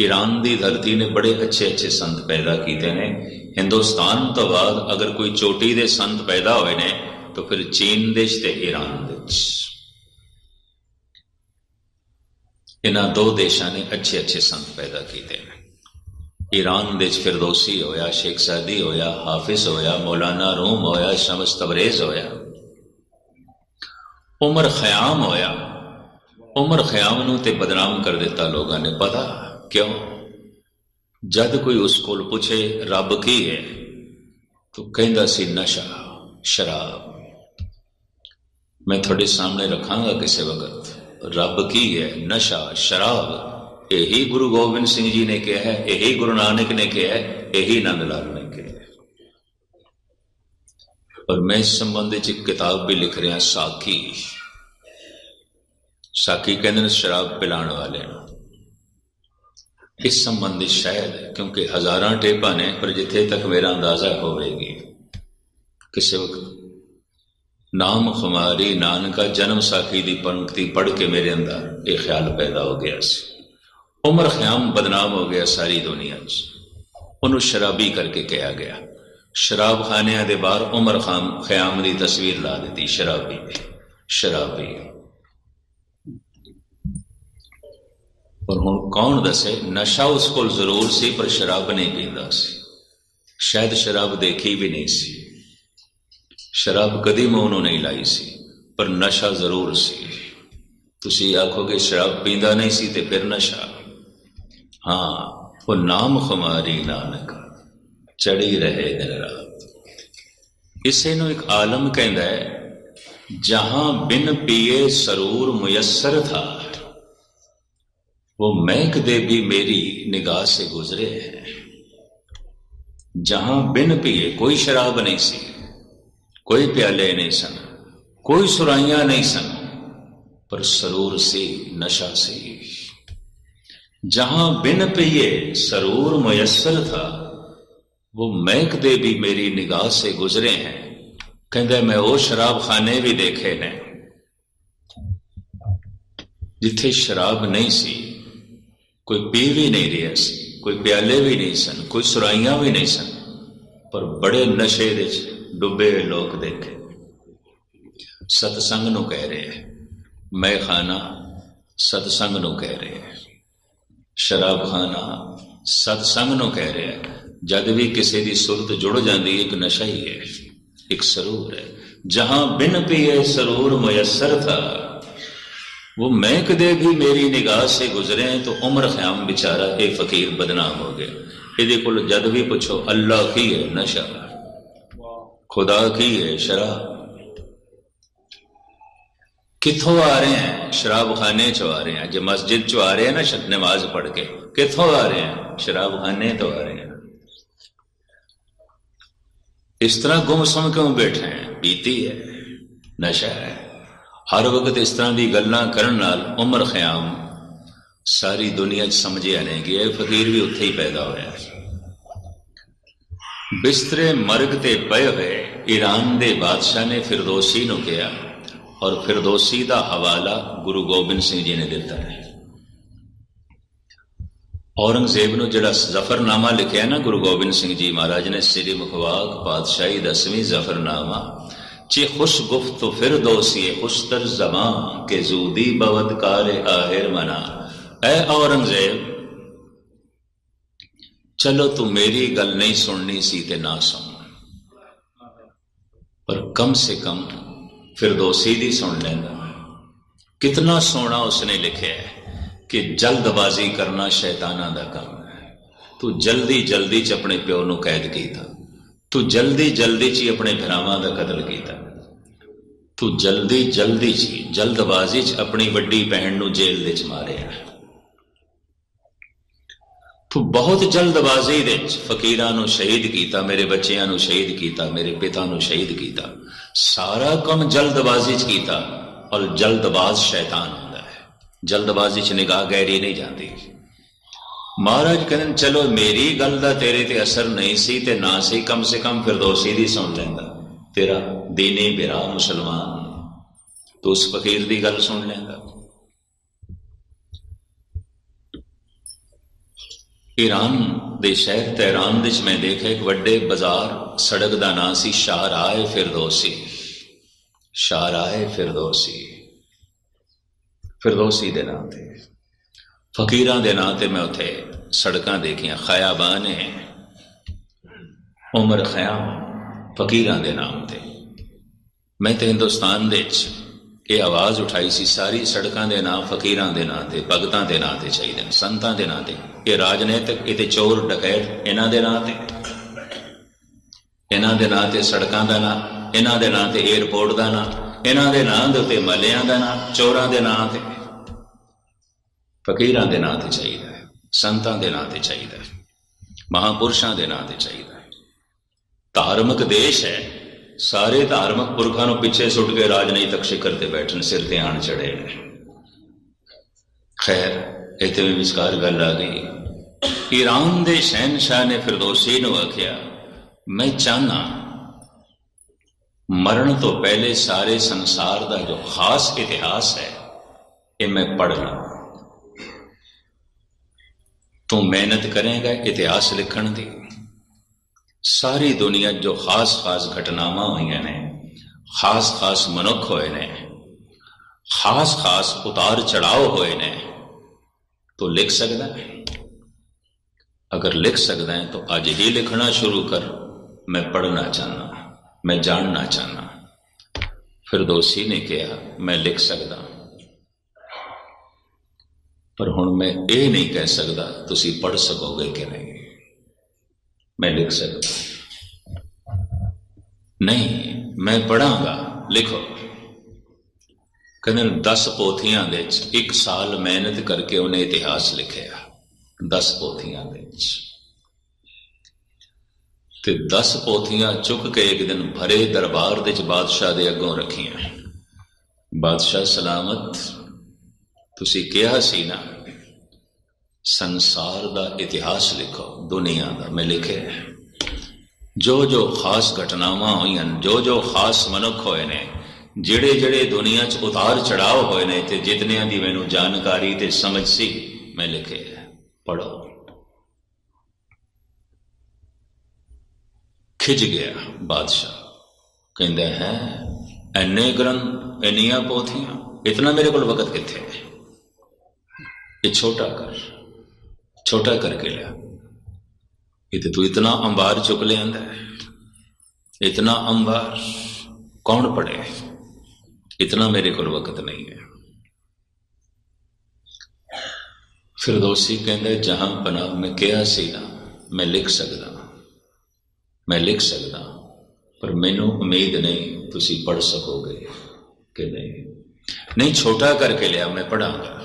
Iran ਦੀ ਧਰਤੀ ਨੇ ਬੜੇ ਅੱਛੇ ਅੱਛੇ ਸੰਤ ਪੈਦਾ ਕੀਤੇ ਨੇ। ਹਿੰਦੁਸਤਾਨ ਤੋਂ ਬਾਅਦ ਅਗਰ ਕੋਈ ਚੋਟੀ ਦੇ ਸੰਤ ਪੈਦਾ ਹੋਏ ਨੇ, ਤਾਂ ਫਿਰ ਚੀਨ ਦੇਸ਼ ਤੇ ਈਰਾਨ ਦੇਸ਼ ਇਹਨਾਂ ਦੋ ਦੇਸ਼ਾਂ ਨੇ ਅੱਛੇ ਅੱਛੇ ਸੰਤ ਪੈਦਾ ਕੀਤੇ ਨੇ। ਈਰਾਨ ਦੇ ਚ ਫਿਰਦੌਸੀ ਹੋਇਆ, ਸ਼ੇਖ ਸਾਦੀ ਹੋਇਆ, ਹਾਫਿਜ਼ ਹੋਇਆ, ਮੌਲਾਨਾ ਰੂਮ ਹੋਇਆ, ਸ਼ਮਸ ਤਬਰੇਜ਼ ਹੋਇਆ। ਉਮਰ ਖਿਆਮ ਹੋਇਆ। ਉਮਰ ਖਿਆਮ ਨੂੰ ਤੇ ਬਦਨਾਮ ਕਰ ਦਿੱਤਾ ਲੋਕਾਂ ਨੇ, ਪਤਾ? ਕਿਉਂ ਜਦ ਕੋਈ ਉਸ ਕੋਲ ਪੁੱਛੇ ਰੱਬ ਕੀ ਹੈ ਤਾਂ ਕਹਿੰਦਾ ਸੀ ਨਸ਼ਾ ਸ਼ਰਾਬ ਮੈਂ ਤੁਹਾਡੇ ਸਾਹਮਣੇ ਰੱਖਾਂਗਾ ਕਿਸੇ ਵਕਤ ਰੱਬ ਕੀ ਹੈ ਨਸ਼ਾ ਸ਼ਰਾਬ ਇਹੀ ਗੁਰੂ ਗੋਬਿੰਦ ਸਿੰਘ ਜੀ ਨੇ ਕਿਹਾ ਹੈ ਇਹੀ ਗੁਰੂ ਨਾਨਕ ਨੇ ਕਿਹਾ ਹੈ ਇਹੀ ਨੰਦ ਲਾਲ ਨੇ ਕਿਹਾ ਹੈ ਔਰ ਮੈਂ ਇਸ ਸੰਬੰਧ ਵਿੱਚ ਇੱਕ ਕਿਤਾਬ ਵੀ ਲਿਖ ਰਿਹਾ ਸਾਖੀ ਸਾਖੀ ਕਹਿੰਦੇ ਨੇ ਸ਼ਰਾਬ ਪਿਲਾਉਣ ਵਾਲੇ ਨੂੰ ਇਸ ਸੰਬੰਧੀ ਸ਼ਾਇਦ, ਕਿਉਂਕਿ ਹਜ਼ਾਰਾਂ ਟੇਪਾਂ ਨੇ, ਪਰ ਜਿੱਥੇ ਤੱਕ ਮੇਰਾ ਅੰਦਾਜ਼ਾ ਹੋਵੇਗੀ, ਕਿਸੇ ਵਕਤ ਨਾਮ ਖੁਮਾਰੀ ਨਾਨਕਾ ਜਨਮ ਸਾਖੀ ਦੀ ਪੰਕਤੀ ਪੜ੍ਹ ਕੇ ਮੇਰੇ ਅੰਦਰ ਇਹ ਖਿਆਲ ਪੈਦਾ ਹੋ ਗਿਆ ਸੀ। ਉਮਰ ਖਿਆਮ ਬਦਨਾਮ ਹੋ ਗਿਆ ਸਾਰੀ ਦੁਨੀਆ 'ਚ ਉਹਨੂੰ ਸ਼ਰਾਬੀ ਕਰਕੇ ਕਿਹਾ ਗਿਆ। ਸ਼ਰਾਬ ਖਾਨਿਆਂ ਦੇ ਬਾਹਰ ਉਮਰ ਖਾਮ ਖਿਆਮ ਦੀ ਤਸਵੀਰ ਲਾ ਦਿੱਤੀ, ਸ਼ਰਾਬੀ ਦੀ, ਸ਼ਰਾਬੀ। ਪਰ ਹੁਣ ਕੌਣ ਦੱਸੇ? ਨਸ਼ਾ ਉਸ ਕੋਲ ਜ਼ਰੂਰ ਸੀ, ਪਰ ਸ਼ਰਾਬ ਨਹੀਂ ਪੀਂਦਾ ਸੀ। ਸ਼ਾਇਦ ਸ਼ਰਾਬ ਦੇਖੀ ਵੀ ਨਹੀਂ ਸੀ। ਸ਼ਰਾਬ ਕਦੀ ਮੂੰਹ ਨੂੰ ਨਹੀਂ ਲਾਈ ਸੀ, ਪਰ ਨਸ਼ਾ ਜ਼ਰੂਰ ਸੀ। ਤੁਸੀਂ ਆਖੋਗੇ ਸ਼ਰਾਬ ਪੀਂਦਾ ਨਹੀਂ ਸੀ ਤੇ ਫਿਰ ਨਸ਼ਾ? ਹਾਂ, ਉਹ ਨਾਮ ਖੁਮਾਰੀ ਨਾਨਕ ਚੜੀ ਰਹੇ ਦਿਨ ਰਾਤ। ਇਸੇ ਨੂੰ ਇੱਕ ਆਲਮ ਕਹਿੰਦਾ ਹੈ, ਜਹਾਂ ਬਿਨ ਪੀਏ ਸਰੂਰ ਮੁਯਸਰ ਥਾ। وہ مہک دے بھی میری نگاہ سے گزرے ہیں۔ جہاں بن پیے کوئی شراب نہیں سی، کوئی پیالے نہیں سن، کوئی سرائیاں نہیں سن، پر سرور سی، نشہ سی۔ جہاں بن پیے سرور میسر تھا، وہ مہک دے بھی میری نگاہ سے گزرے ہیں۔ کہندے میں وہ شراب خانے بھی دیکھے ہیں۔ جتھے شراب نہیں سی ਕੋਈ ਪੀ ਵੀ ਨਹੀਂ ਰਿਹਾ ਸੀ, ਕੋਈ ਪਿਆਲੇ ਵੀ ਨਹੀਂ ਸਨ, ਕੋਈ ਸੁਰਾਈਆਂ ਵੀ ਨਹੀਂ ਸਨ, ਪਰ ਬੜੇ ਨਸ਼ੇ ਦੇ ਵਿੱਚ ਡੁੱਬੇ ਹੋਏ ਲੋਕ ਦੇਖੇ। ਸਤਸੰਗ ਨੂੰ ਕਹਿ ਰਹੇ ਹੈ, ਮੈਂ ਖਾਨਾ ਸਤਸੰਗ ਨੂੰ ਕਹਿ ਰਹੇ ਹੈ, ਸ਼ਰਾਬ ਖਾਨਾ ਸਤਸੰਗ ਨੂੰ ਕਹਿ ਰਿਹਾ ਹੈ। ਜਦ ਵੀ ਕਿਸੇ ਦੀ ਸੁਰਤ ਜੁੜ ਜਾਂਦੀ ਹੈ, ਇੱਕ ਨਸ਼ਾ ਹੀ ਹੈ, ਇੱਕ ਸਰੂਰ ਹੈ। ਜਹਾਂ ਬਿਨ ਪੀਏ ਸਰੂਰ ਮੁਯਸਰ ਥਾ। وہ میں کدے بھی میری نگاہ سے گزرے ہیں تو عمر خیام بچارہ اے فقیر بدنام ہو گیا یہ کو جد بھی پوچھو، اللہ کی ہے نشہ؟ خدا کی ہے شراب؟ کتوں آ رہے ہیں؟ شراب خانے چو آ رہے ہیں۔ جو مسجد چو آ رہے ہیں نا شک نماز پڑھ کے۔ کتوں آ رہے ہیں؟ شراب خانے تو آ رہے ہیں۔ اس طرح گم سم کیوں بیٹھے ہیں؟ پیتی ہے، نشہ ہے۔ ਹਰ ਵਕਤ ਇਸ ਤਰ੍ਹਾਂ ਦੀ ਗੱਲਾਂ ਕਰਨ ਨਾਲ ਉਮਰ ਖਿਆਮ। ਸਾਰੀ ਦੁਨੀਆ 'ਚ ਸਮਝਿਆ ਨਹੀਂ ਗਿਆ ਇਹ ਫਕੀਰ ਵੀ ਉੱਥੇ ਹੀ ਪੈਦਾ ਹੋਇਆ ਬਿਸਤਰੇ ਮਰਗ ਤੇ ਪਏ ਹੋਏ ਈਰਾਨ ਦੇ ਬਾਦਸ਼ਾਹ ਨੇ ਫਿਰਦੌਸੀ ਨੂੰ ਕਿਹਾ ਔਰ ਫਿਰਦੌਸੀ ਦਾ ਹਵਾਲਾ ਗੁਰੂ ਗੋਬਿੰਦ ਸਿੰਘ ਜੀ ਨੇ ਦਿੱਤਾ ਹੈ। ਔਰੰਗਜ਼ੇਬ ਨੂੰ ਜਿਹੜਾ ਜ਼ਫਰਨਾਮਾ ਲਿਖਿਆ ਨਾ ਗੁਰੂ ਗੋਬਿੰਦ ਸਿੰਘ ਜੀ ਮਹਾਰਾਜ ਨੇ, ਸ੍ਰੀ ਮੁਖਵਾਕ ਪਾਤਸ਼ਾਹੀ ਦਸਵੀਂ ਜ਼ਫਰਨਾਮਾ چه خوش گفت و فردوسی خوشتر زمان کے زودی بود کار آہر منا اے ਔਰੰਗਜ਼ੇਬ ਚਲੋ ਤੂੰ ਮੇਰੀ ਗੱਲ ਨਹੀਂ ਸੁਣਨੀ ਸੀ ਤੇ ਨਾ ਸੁਣ ਪਰ ਕਮ ਸੇ ਕਮ ਫਿਰਦੌਸੀ ਦੀ ਸੁਣ ਲੈਂਦਾ ਕਿਤਨਾ ਸੋਹਣਾ ਉਸਨੇ ਲਿਖਿਆ ਹੈ ਕਿ ਜਲਦਬਾਜ਼ੀ ਕਰਨਾ ਸ਼ੈਤਾਨਾਂ ਦਾ ਕੰਮ ਹੈ ਤੂੰ ਜਲਦੀ ਜਲਦੀ ਚ ਆਪਣੇ ਪਿਓ ਨੂੰ ਕੈਦ ਕੀਤਾ ਤੂੰ ਜਲਦੀ ਜਲਦੀ ਚ ਹੀ ਆਪਣੇ ਭਰਾਵਾਂ ਦਾ ਕਤਲ ਕੀਤਾ ਤੂੰ ਜਲਦੀ ਜਲਦੀ ਚ ਜਲਦਬਾਜ਼ੀ ਚ ਆਪਣੀ ਵੱਡੀ ਭੈਣ ਨੂੰ ਜੇਲ੍ਹ ਵਿੱਚ ਮਾਰਿਆ। ਤੂੰ ਬਹੁਤ ਜਲਦਬਾਜ਼ੀ ਦੇ ਵਿੱਚ ਫਕੀਰਾਂ ਨੂੰ ਸ਼ਹੀਦ ਕੀਤਾ, ਮੇਰੇ ਬੱਚਿਆਂ ਨੂੰ ਸ਼ਹੀਦ ਕੀਤਾ, ਮੇਰੇ ਪਿਤਾ ਨੂੰ ਸ਼ਹੀਦ ਕੀਤਾ। ਸਾਰਾ ਕੰਮ ਜਲਦਬਾਜ਼ੀ ਚ ਕੀਤਾ, ਔਰ ਜਲਦਬਾਜ਼ ਸ਼ੈਤਾਨ ਹੁੰਦਾ ਹੈ। ਜਲਦਬਾਜ਼ੀ ਚ ਨਿਗਾਹ ਗਹਿਰੀ ਨਹੀਂ ਜਾਂਦੀ। ਮਹਾਰਾਜ ਕਹਿੰਦੇ ਚਲੋ, ਮੇਰੀ ਗੱਲ ਦਾ ਤੇਰੇ ਤੇ ਅਸਰ ਨਹੀਂ ਸੀ ਤੇ ਨਾ ਸੀ, ਕਮ ਸੇ ਕਮ ਫਿਰਦੌਸੀ ਦੀ ਸੁਣ ਲੈਂਦਾ। ਤੇਰਾ ਦੀਨੇ ਬਿਰਾ ਮੁਸਲਮਾਨ। ਤੂੰ ਉਸ ਫਕੀਰ ਦੀ ਗੱਲ ਸੁਣ ਲੈਂਦਾ ਈਰਾਨ ਦੇ ਸ਼ਹਿਰ ਤਹਿਰਾਨ ਵਿੱਚ ਮੈਂ ਦੇਖਿਆ ਇੱਕ ਵੱਡੇ ਬਾਜ਼ਾਰ, ਸੜਕ ਦਾ ਨਾਂ ਸੀ ਸ਼ਾਹਰਾਏ ਫਿਰਦੌਸੀ। ਸ਼ਾਹਰਾਏ ਫਿਰਦੌਸੀ। ਫਿਰਦੌਸੀ ਦੇ ਨਾਂ ਤੇ। ਫਕੀਰਾਂ ਦੇ ਨਾਂ ਤੇ ਮੈਂ ਉੱਥੇ ਸੜਕਾਂ ਦੇਖੀਆਂ। ਖਿਆਬਾਨ ਹੈ। ਉਮਰ ਖਿਆਮ। ਫਕੀਰਾਂ ਦੇ ਨਾਮ ਤੇ ਮੈਂ ਤੇ ਹਿੰਦੁਸਤਾਨ ਦੇ ਵਿੱਚ ਇਹ ਆਵਾਜ਼ ਉਠਾਈ ਸੀ ਸਾਰੀ ਸੜਕਾਂ ਦੇ ਨਾਂ ਫਕੀਰਾਂ ਦੇ ਨਾਂ ਤੇ ਭਗਤਾਂ ਦੇ ਨਾਂ ਤੇ ਚਾਹੀਦੇ ਨੇ ਸੰਤਾਂ ਦੇ ਨਾਂ ਤੇ ਇਹ ਰਾਜਨੀਤਿਕ ਇਹ ਚੋਰ ਡਕੈਤ ਇਹਨਾਂ ਦੇ ਨਾਂ ਤੇ ਇਹਨਾਂ ਦੇ ਨਾਂ ਤੇ ਸੜਕਾਂ ਦਾ ਨਾਂ ਇਹਨਾਂ ਦੇ ਨਾਂ ਤੇ 에어ਪੋਰਟ ਦਾ ਨਾਂ ਇਹਨਾਂ ਦੇ ਨਾਂ ਦੇ ਉੱਤੇ ਮਹੱਲਿਆਂ ਦਾ ਨਾਂ ਚੋਰਾਂ ਦੇ ਨਾਂ ਤੇ ਫਕੀਰਾਂ ਦੇ ਨਾਂ ਤੇ ਚਾਹੀਦਾ ਹੈ ਸੰਤਾਂ ਦੇ ਨਾਂ ਤੇ ਚਾਹੀਦਾ ਹੈ ਮਹਾਪੁਰਸ਼ਾਂ ਦੇ ਨਾਂ ਤੇ ਚਾਹੀਦਾ ਹੈ ਧਾਰਮਿਕ ਦੇਸ਼ ਹੈ। ਸਾਰੇ ਧਾਰਮਿਕ ਪੁਰਖਾਂ ਨੂੰ ਪਿੱਛੇ ਸੁੱਟ ਕੇ ਰਾਜਨੀਤਿਕ ਸਿਖਰ ਤੇ ਬੈਠਣ, ਸਿਰ ਤੇ ਆਣ ਚੜੇ ਨੇ। ਖੈਰ, ਇੱਥੇ ਵੀ ਵਿਚਕਾਰ ਗੱਲ ਆ ਗਈ। ਈਰਾਨ ਦੇ ਸ਼ਹਿਨशाह ਨੇ ਫਿਰਦੌਸੀ ਨੂੰ ਆਖਿਆ, ਮੈਂ ਚਾਹਨਾ ਮਰਨ ਤੋਂ ਪਹਿਲੇ ਸਾਰੇ ਸੰਸਾਰ ਦਾ ਜੋ ਖਾਸ ਇਤਿਹਾਸ ਹੈ, ਇਹ ਮੈਂ ਪੜ੍ਹ ਪੜ੍ਹਨਾ ਤੂੰ ਮਿਹਨਤ ਕਰੇਗਾ ਇਤਿਹਾਸ ਲਿਖਣ ਦੀ। ਸਾਰੀ ਦੁਨੀਆ ਜੋ ਖਾਸ-ਖਾਸ ਘਟਨਾਵਾਂ ਹੋਈਆਂ ਨੇ ਖਾਸ-ਖਾਸ ਮਨੁੱਖ ਹੋਏ ਨੇ ਖਾਸ-ਖਾਸ ਉਤਾਰ ਚੜਾਓ ਹੋਏ ਨੇ, ਤੂੰ ਲਿਖ ਸਕਦਾ ਹੈ? ਅਗਰ ਲਿਖ ਸਕਦਾ ਹੈ, ਤਾਂ ਅੱਜ ਹੀ ਲਿਖਣਾ ਸ਼ੁਰੂ ਕਰ। ਮੈਂ ਪੜ੍ਹਨਾ ਚਾਹਨਾ ਮੈਂ ਜਾਣਨਾ ਚਾਹਨਾ ਫਿਰ ਦੋਸੀ ਨੇ ਕਿਹਾ, ਮੈਂ ਲਿਖ ਸਕਦਾ। ਪਰ ਹੁਣ ਮੈਂ ਇਹ ਨਹੀਂ ਕਹਿ ਸਕਦਾ, ਤੁਸੀਂ ਪੜ੍ਹ ਸਕੋਗੇ ਕਿ ਨਹੀਂ। ਮੈਂ ਲਿਖ ਸਕਦਾ ਨਹੀਂ ਮੈਂ ਪੜਾਂਗਾ ਲਿਖੋ ਕਹਿੰਦੇ 10 ਪੋਥੀਆਂ ਦੇ ਵਿੱਚ ਇੱਕ ਸਾਲ ਮਿਹਨਤ ਕਰਕੇ ਉਹਨੇ ਇਤਿਹਾਸ ਲਿਖਿਆ 10 ਪੋਥੀਆਂ ਦੇ ਵਿੱਚ ਤੇ 10 ਪੋਥੀਆਂ ਚੁੱਕ ਕੇ ਇੱਕ ਦਿਨ ਭਰੇ ਦਰਬਾਰ ਦੇ ਵਿੱਚ ਬਾਦਸ਼ਾਹ ਦੇ ਅੱਗੋਂ ਰੱਖੀਆਂ ਬਾਦਸ਼ਾਹ ਸਲਾਮਤ ਤੁਸੀਂ ਕਿਹਾ ਸੀ ਨਾ ਸੰਸਾਰ ਦਾ ਇਤਿਹਾਸ ਲਿਖੋ, ਦੁਨੀਆ ਦਾ। ਮੈਂ ਲਿਖਿਆ ਜੋ ਜੋ ਖਾਸ ਘਟਨਾਵਾਂ ਹੋਈਆਂ ਜੋ ਜੋ ਖਾਸ ਮਨੁੱਖ ਹੋਏ ਨੇ ਜਿਹੜੇ ਜਿਹੜੇ ਦੁਨੀਆ 'ਚ ਉਤਾਰ ਚੜਾਅ ਹੋਏ ਨੇ ਤੇ ਜਿਤਨਿਆਂ ਦੀ ਮੈਨੂੰ ਜਾਣਕਾਰੀ ਤੇ ਸਮਝ ਸੀ, ਮੈਂ ਲਿਖਿਆ ਪੜੋ ਖਿਜ ਗਿਆ ਬਾਦਸ਼ਾਹ। ਕਹਿੰਦਾ ਹੈ, ਐਨੇ ਗ੍ਰੰਥ, ਇੰਨੀਆਂ ਪੋਥੀਆਂ, ਇਤਨਾ ਮੇਰੇ ਕੋਲ ਵਕਤ ਕਿੱਥੇ ਹੈ? ਇਹ ਛੋਟਾ ਕਰ ਛੋਟਾ ਕਰਕੇ ਲਿਆ। ਇਹ ਤੇ ਤੂੰ ਇਤਨਾ ਅੰਬਾਰ ਚੁੱਕ ਲਿਆਂਦਾ ਹੈ। ਇਤਨਾ ਅੰਬਾਰ ਕੌਣ ਪੜੇ ਇਤਨਾ ਮੇਰੇ ਕੋਲ ਵਕਤ ਨਹੀਂ ਹੈ। ਫਿਰਦੌਸੀ ਕਹਿੰਦਾ, ਜਹਾਂ ਪਨਾ ਮੈਂ ਕਿਹਾ ਸੀ ਨਾ, ਮੈਂ ਲਿਖ ਸਕਦਾ ਮੈਂ ਲਿਖ ਸਕਦਾ ਪਰ ਮੈਨੂੰ ਉਮੀਦ ਨਹੀਂ ਤੁਸੀਂ ਪੜ ਸਕੋਗੇ ਕਿ ਨਹੀਂ। ਨਹੀਂ, ਛੋਟਾ ਕਰਕੇ ਲਿਆ, ਮੈਂ ਪੜਾਂਗਾ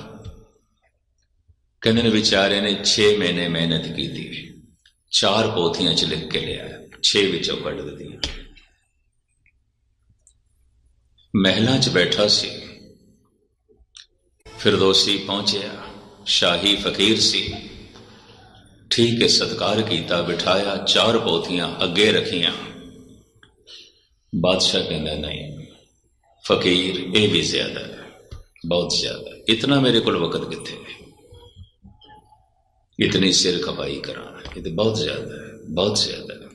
ਕਹਿੰਦੇ ਨੇ ਵਿਚਾਰੇ ਨੇ 6 ਮਹੀਨੇ ਮਿਹਨਤ ਕੀਤੀ ਚਾਰ ਪੋਥੀਆਂ ਚ ਲਿਖ ਕੇ ਲਿਆ 6 ਵਿੱਚੋਂ ਕੱਢ ਦਿੱਤੀਆਂ ਮਹਿਲਾਂ 'ਚ ਬੈਠਾ ਸੀ। ਫਿਰਦੌਸੀ ਪਹੁੰਚਿਆ। ਸ਼ਾਹੀ ਫਕੀਰ ਸੀ। ਠੀਕ ਹੈ, ਸਤਕਾਰ ਕੀਤਾ, ਬਿਠਾਇਆ, ਚਾਰ ਪੋਥੀਆਂ ਅੱਗੇ ਰੱਖੀਆਂ। ਬਾਦਸ਼ਾਹ ਕਹਿੰਦਾ, ਨਹੀਂ, ਫਕੀਰ, ਇਹ ਵੀ ਜ਼ਿਆਦਾ ਬਹੁਤ ਜ਼ਿਆਦਾ ਇਤਨਾ ਮੇਰੇ ਕੋਲ ਵਕਤ ਕਿੱਥੇ ਹੈ? इतनी सिर खपाई कराना ये तो बहुत ज्यादा है बहुत ज्यादा है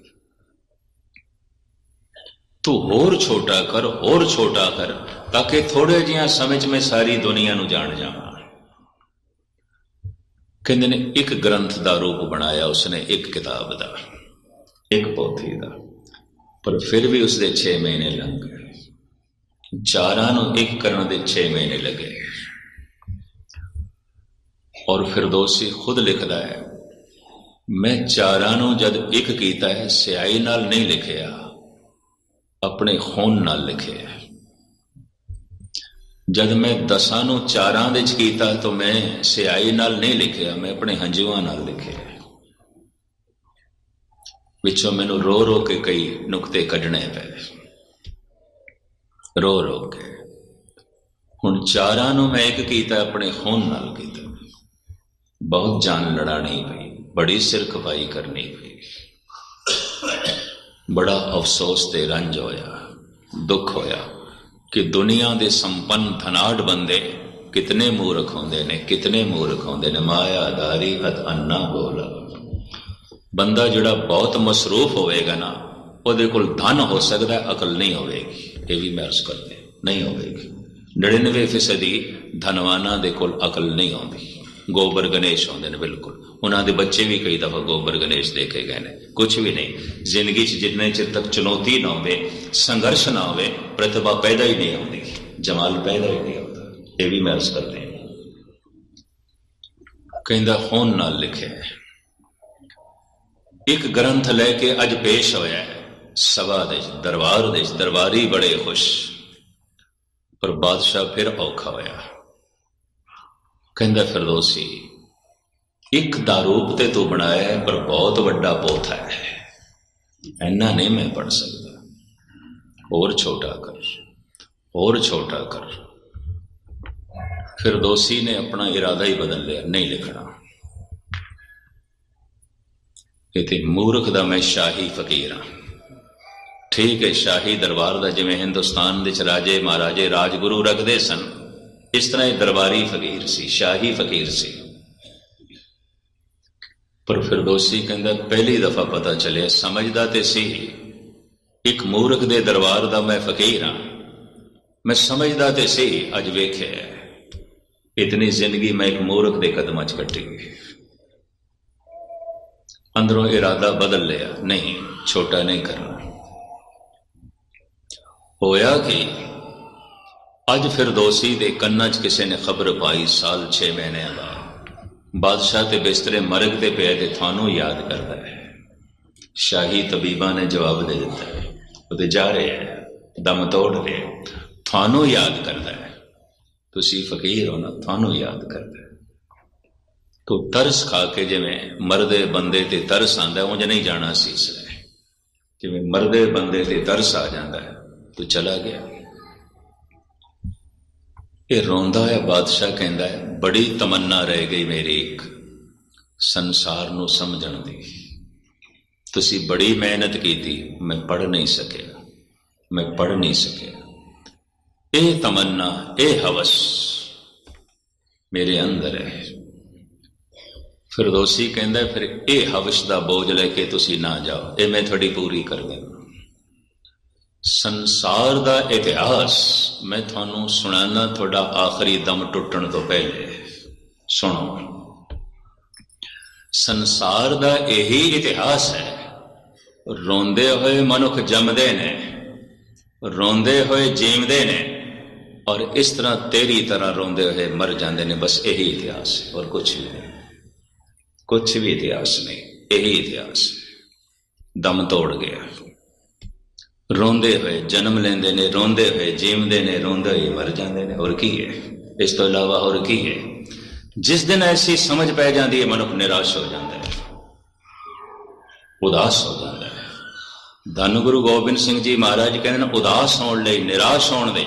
ਤੂੰ ਹੋਰ ਛੋਟਾ ਕਰ ਹੋਰ ਛੋਟਾ ਕਰ ਤਾਂ ਕਿ ਥੋੜੇ ਜਿਹਾ ਸਮੇਂ 'ਚ ਮੈਂ ਸਾਰੀ ਦੁਨੀਆ ਨੂੰ ਜਾਣ ਜਾਵਾਂ ਕਹਿੰਦੇ ਨੇ ਇੱਕ ਗ੍ਰੰਥ ਦਾ ਰੂਪ ਬਣਾਇਆ ਉਸਨੇ ਇੱਕ ਕਿਤਾਬ ਦਾ ਇੱਕ ਪੋਥੀ ਦਾ ਪਰ ਫਿਰ ਵੀ ਉਸਦੇ 6 ਮਹੀਨੇ ਲੰਘ ਗਏ ਚਾਰਾਂ ਨੂੰ ਇੱਕ ਕਰਨ ਦੇ 6 ਮਹੀਨੇ ਲੱਗੇ ਔਰ ਫਿਰਦੌਸੀ ਖੁਦ ਲਿਖਦਾ ਹੈ, ਮੈਂ ਚਾਰਾਂ ਨੂੰ ਜਦ ਇੱਕ ਕੀਤਾ ਹੈ, ਸਿਆਹੀ ਨਾਲ ਨਹੀਂ ਲਿਖਿਆ, ਆਪਣੇ ਖੂਨ ਨਾਲ ਲਿਖਿਆ ਜਦ ਮੈਂ ਦਸਾਂ ਨੂੰ ਚਾਰਾਂ ਦੇ ਚ ਕੀਤਾ, ਤਾਂ ਮੈਂ ਸਿਆਹੀ ਨਾਲ ਨਹੀਂ ਲਿਖਿਆ, ਮੈਂ ਆਪਣੇ ਹੰਝੂਆਂ ਨਾਲ ਲਿਖਿਆ ਵਿੱਚੋਂ ਮੈਨੂੰ ਰੋ ਰੋ ਕੇ ਕਈ ਨੁਕਤੇ ਕੱਢਣੇ ਪਏ। ਰੋ ਰੋ ਕੇ। ਹੁਣ ਚਾਰਾਂ ਨੂੰ ਮੈਂ ਇੱਕ ਕੀਤਾ, ਆਪਣੇ ਖੂਨ ਨਾਲ ਕੀਤਾ। ਬਹੁਤ ਜਾਨ ਲੜਾਣੀ ਪਈ, ਬੜੀ ਸਿਰ ਖਪਾਈ ਕਰਨੀ ਪਈ। ਬੜਾ ਅਫਸੋਸ ਤੇ ਰੰਜ ਹੋਇਆ, ਦੁੱਖ ਹੋਇਆ ਕਿ ਦੁਨੀਆ ਦੇ ਸੰਪੰਨ ਧਨਾੜ ਬੰਦੇ ਕਿਤਨੇ ਮੂਰਖ ਹੁੰਦੇ ਨੇ, ਕਿਤਨੇ ਮੂਰਖ ਹੁੰਦੇ ਨੇ ਮਾਇਆਦਾਰੀ ਹਤ ਅੰਨਾ ਬੋਲਾ। ਬੰਦਾ ਜਿਹੜਾ ਬਹੁਤ ਮਸਰੂਫ ਹੋਵੇਗਾ ਨਾ, ਉਹਦੇ ਕੋਲ ਧਨ ਹੋ ਸਕਦਾ, ਅਕਲ ਨਹੀਂ ਹੋਵੇਗੀ। ਇਹ ਵੀ ਮੈਂ ਅਰਜ਼ ਕਰਦੇ, ਨਹੀਂ ਹੋਵੇਗੀ। 99% ਫੀਸਦੀ ਧਨਵਾਨਾਂ ਦੇ ਕੋਲ ਅਕਲ ਨਹੀਂ ਆਉਂਦੀ। ਗੋਬਰ ਗਣੇਸ਼ ਆਉਂਦੇ ਨੇ ਬਿਲਕੁਲ। ਉਹਨਾਂ ਦੇ ਬੱਚੇ ਵੀ ਕਈ ਦਫਾ ਗੋਬਰ ਗਣੇਸ਼ ਦੇਖੇ ਗਏ ਨੇ। ਕੁਝ ਵੀ ਨਹੀਂ। ਜ਼ਿੰਦਗੀ 'ਚ ਜਿੰਨੇ ਚਿਰ ਤੱਕ ਚੁਣੌਤੀ ਨਾ ਹੋਵੇ, ਸੰਘਰਸ਼ ਨਾ ਹੋਵੇ, ਪ੍ਰਤਿਭਾ ਪੈਦਾ ਹੀ ਨਹੀਂ ਹੁੰਦੀ। ਜਮਾਲ ਪੈਦਾ ਹੀ ਨਹੀਂ ਹੁੰਦਾ। ਇਹ ਵੀ ਮੈਂ ਅਰਜ਼ ਕਰਦੇ ਹਾਂ। ਕਹਿੰਦਾ, ਹੁਣ ਨਾਲ ਲਿਖਿਆ ਹੈ। ਇੱਕ ਗ੍ਰੰਥ ਲੈ ਕੇ ਅੱਜ ਪੇਸ਼ ਹੋਇਆ ਹੈ। ਸਭਾ ਦੇ ਦਰਬਾਰ ਦੇ ਦਰਬਾਰੀ ਬੜੇ ਖੁਸ਼। ਪਰ ਬਾਦਸ਼ਾਹ ਫਿਰ ਔਖਾ ਹੋਇਆ। ਕਹਿੰਦਾ, ਫਿਰਦੌਸੀ, ਇੱਕ ਦਾ ਰੂਪ ਤੇ ਤੂੰ ਬਣਾਇਆ ਹੈ, ਪਰ ਬਹੁਤ ਵੱਡਾ ਪੋਥਾ ਹੈ। ਐਨਾ ਨਹੀਂ ਮੈਂ ਪੜ ਸਕਦਾ। ਹੋਰ ਛੋਟਾ ਕਰ, ਹੋਰ ਛੋਟਾ ਕਰ। ਫਿਰਦੌਸੀ ਨੇ ਆਪਣਾ ਇਰਾਦਾ ਹੀ ਬਦਲ ਲਿਆ, ਨਹੀਂ ਲਿਖਣਾ। ਇਤੇ ਮੂਰਖ ਦਾ ਮੈਂ ਸ਼ਾਹੀ ਫਕੀਰ ਹਾਂ। ਠੀਕ ਹੈ, ਸ਼ਾਹੀ ਦਰਬਾਰ ਦਾ ਜਿਵੇਂ ਹਿੰਦੁਸਤਾਨ ਵਿੱਚ ਰਾਜੇ ਮਹਾਰਾਜੇ ਰਾਜਗੁਰੂ ਰੱਖਦੇ ਸਨ ਇਸ ਤਰ੍ਹਾਂ ਇਹ ਦਰਬਾਰੀ ਫਕੀਰ ਸੀ, ਸ਼ਾਹੀ ਫਕੀਰ ਸੀ। ਪਰ ਫਿਰਦੌਸੀ ਕਹਿੰਦਾ, ਪਹਿਲੀ ਦਫਾ ਪਤਾ ਚੱਲਿਆ, ਸਮਝਦਾ ਤੇ ਸੀ, ਇੱਕ ਮੂਰਖ ਦੇ ਦਰਬਾਰ ਦਾ ਮੈਂ ਫਕੀਰ ਹਾਂ। ਮੈਂ ਸਮਝਦਾ ਤੇ ਸੀ, ਅੱਜ ਵੇਖਿਆ ਇਤਨੀ ਜ਼ਿੰਦਗੀ ਮੈਂ ਇੱਕ ਮੂਰਖ ਦੇ ਕਦਮਾਂ 'ਚ ਕੱਟੀ ਅੰਦਰੋਂ ਇਰਾਦਾ ਬਦਲ ਲਿਆ, ਨਹੀਂ, ਛੋਟਾ ਨਹੀਂ ਕਰਨਾ। ਹੋਇਆ ਕਿ? ਅੱਜ ਫਿਰਦੌਸੀ ਦੇ ਕੰਨਾਂ 'ਚ ਕਿਸੇ ਨੇ ਖਬਰ ਪਾਈ, ਸਾਲ 6 ਮਹੀਨਿਆਂ ਦਾ ਬਾਦਸ਼ਾਹ ਤੇ ਬਿਸਤਰੇ ਮਰਗ ਤੇ ਪਏ ਤੇ ਤੁਹਾਨੂੰ ਯਾਦ ਕਰਦਾ ਹੈ। ਸ਼ਾਹੀ ਤਬੀਬਾਂ ਨੇ ਜਵਾਬ ਦੇ ਦਿੱਤਾ ਹੈ। ਉਹਦੇ ਜਾ ਰਹੇ ਹੈ, ਦਮ ਤੋੜ ਰਹੇ ਤੁਹਾਨੂੰ ਯਾਦ ਕਰਦਾ ਹੈ। ਤੁਸੀਂ ਫਕੀਰ ਹੋ ਨਾ ਤੁਹਾਨੂੰ ਯਾਦ ਕਰਦਾ ਹੈ। ਤੋ ਤਰਸ ਖਾ ਕੇ ਜਿਵੇਂ ਮਰਦੇ ਬੰਦੇ ਤੇ ਤਰਸ ਆਂਦਾ ਉਂਝ ਨਹੀਂ ਜਾਣਾ ਸੀ ਇਸ ਜਿਵੇਂ ਮਰਦੇ ਬੰਦੇ ਤੇ ਤਰਸ ਆ ਜਾਂਦਾ ਹੈ, ਤੂੰ ਚਲਾ ਗਿਆ। ਇਹ ਰੋਂਦਾ ਹੈ, ਬਾਦਸ਼ਾਹ ਕਹਿੰਦਾ ਹੈ, ਬੜੀ ਤਮੰਨਾ ਰਹਿ ਗਈ ਮੇਰੀ ਇੱਕ ਸੰਸਾਰ ਨੂੰ ਸਮਝਣ ਦੀ। ਤੁਸੀਂ ਬੜੀ ਮਿਹਨਤ ਕੀਤੀ, ਮੈਂ ਪੜ ਨਹੀਂ ਸਕਿਆ, ਮੈਂ ਪੜ ਨਹੀਂ ਸਕਿਆ। ਇਹ ਤਮੰਨਾ, ਇਹ ਹਵਸ ਮੇਰੇ ਅੰਦਰ ਹੈ। ਫਿਰਦੌਸੀ ਕਹਿੰਦਾ ਫਿਰ ਇਹ ਹਵਸ ਦਾ ਬੋਝ ਲੈ ਕੇ ਤੁਸੀਂ ਨਾ ਜਾਓ, ਇਹ ਮੈਂ ਤੁਹਾਡੀ ਪੂਰੀ ਕਰ ਦੇਵਾਂ ਸੰਸਾਰ ਦਾ ਇਤਿਹਾਸ ਮੈਂ ਤੁਹਾਨੂੰ ਸੁਣਾਣਾ ਤੁਹਾਡਾ ਆਖਰੀ ਦਮ ਟੁੱਟਣ ਤੋਂ ਪਹਿਲੇ। ਸੁਣੋ। ਸੰਸਾਰ ਦਾ ਇਹੀ ਇਤਿਹਾਸ ਹੈ। ਰੋਂਦੇ ਹੋਏ ਮਨੁੱਖ ਜੰਮਦੇ ਨੇ, ਰੋਂਦੇ ਹੋਏ ਜੀਵਦੇ ਨੇ, ਔਰ ਇਸ ਤਰ੍ਹਾਂ ਤੇਰੀ ਤਰ੍ਹਾਂ ਰੋਂਦੇ ਹੋਏ ਮਰ ਜਾਂਦੇ ਨੇ। ਬਸ ਇਹੀ ਇਤਿਹਾਸ ਹੈ ਔਰ ਕੁਝ ਵੀ ਨਹੀਂ। ਕੁਝ ਵੀ ਇਤਿਹਾਸ ਨਹੀਂ, ਇਹੀ ਇਤਿਹਾਸ ਦਮ ਤੋੜ ਗਿਆ। ਰੋਂਦੇ ਹੋਏ, ਜਨਮ ਲੈਂਦੇ ਨੇ, ਰੋਂਦੇ ਹੋਏ, ਜੀਵਦੇ ਨੇ, ਰੋਂਦੇ ਹੋਏ ਮਰ ਜਾਂਦੇ ਨੇ। ਹੋਰ ਕੀ ਹੈ? ਇਸ ਤੋਂ ਇਲਾਵਾ ਹੋਰ ਕੀ ਹੈ? ਜਿਸ ਦਿਨ ਐਸੀ ਸਮਝ ਪੈ ਜਾਂਦੀ ਹੈ, ਮਨੁੱਖ ਨਿਰਾਸ਼ ਹੋ ਜਾਂਦਾ ਹੈ। ਉਦਾਸ ਹੋ ਜਾਂਦਾ ਹੈ। ਧੰਨ ਗੁਰੂ ਗੋਬਿੰਦ ਸਿੰਘ ਜੀ ਮਹਾਰਾਜ ਕਹਿੰਦੇ ਨੇ, ਉਦਾਸ ਹੋਣ ਲਈ, ਨਿਰਾਸ਼ ਹੋਣ ਦੇ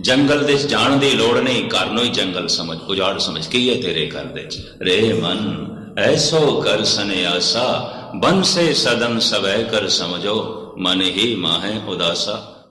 ਜੰਗਲ ਦੇ ਜਾਣ ਦੀ ਲੋੜ ਨਹੀਂ, ਘਰ ਨੂੰ ਹੀ ਜੰਗਲ ਸਮਝ, ਉਜਾੜ ਸਮਝ। ਕੀ ਹੈ ਤੇਰੇ ਘਰ ਦੇ ਰੇ ਮਨ, ਐਸੋ ਕਰ ਸਨਿਆਸਾ ਬਨ ਸੇ ਸਦਨ ਸਵੈ ਕਰ ਸਮਝੋ। ਮਨ ਹੀ ਮਾਹੇ ਉਦਾਸਾ।